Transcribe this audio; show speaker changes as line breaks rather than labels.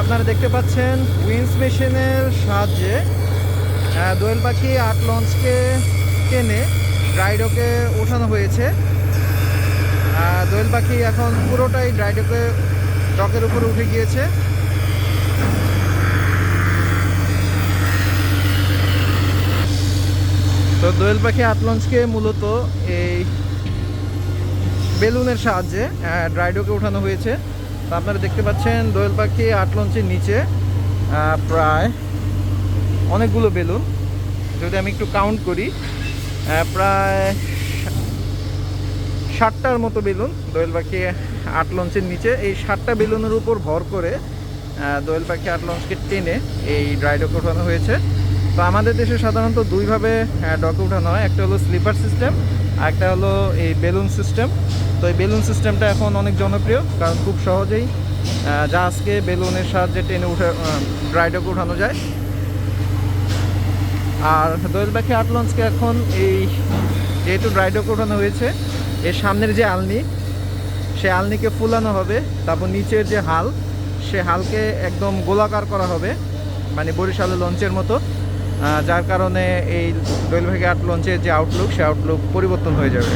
আপনারা দেখতে পাচ্ছেন উইন্স মেশিনের সাহায্যে দোয়েল পাখি আট লঞ্চকে টেনে ড্রাইডকে ওঠানো হয়েছে। দোয়েল পাখি এখন পুরোটাই ড্রাইডকে ডকের উপরে উঠে গিয়েছে। তো দোয়েল পাখি আট লঞ্চকে মূলত এই বেলুনের সাহায্যে ড্রাইডোকে ওঠানো হয়েছে। তো আপনারা দেখতে পাচ্ছেন দোয়েল পাখি আট লঞ্চের নিচে প্রায় অনেকগুলো বেলুন। যদি আমি একটু কাউন্ট করি প্রায় ষাটটার মতো বেলুন দোয়েল পাখি আট লঞ্চের নিচে। এই ষাটটা বেলুনের উপর ভর করে দোয়েল পাখি আট লঞ্চকে টেনে এই ড্রাইডকে ওঠানো হয়েছে। তো আমাদের দেশে সাধারণত দুইভাবে ডকে উঠানো হয়। একটা হলো স্লিপার সিস্টেম, আর একটা হলো এই বেলুন সিস্টেম। তো এই বেলুন সিস্টেমটা এখন অনেক জনপ্রিয়, কারণ খুব সহজেই জাহাজকে বেলুনের সাহায্যে টেনে উঠে ড্রাইডকে উঠানো যায়। আর দোয়েল পাখি আট লঞ্চকে এখন এই যেহেতু ড্রাইডক উঠানো হয়েছে, এর সামনের যে আলনি, সে আলনিকে ফুলানো হবে, তারপর নিচের যে হাল, সে হালকে একদম গোলাকার করা হবে মানে বরিশালের লঞ্চের মতো। যার কারণে এই দোয়েল ভাগে আট লঞ্চের যে আউটলুক সে আউটলুক পরিবর্তন হয়ে যাবে।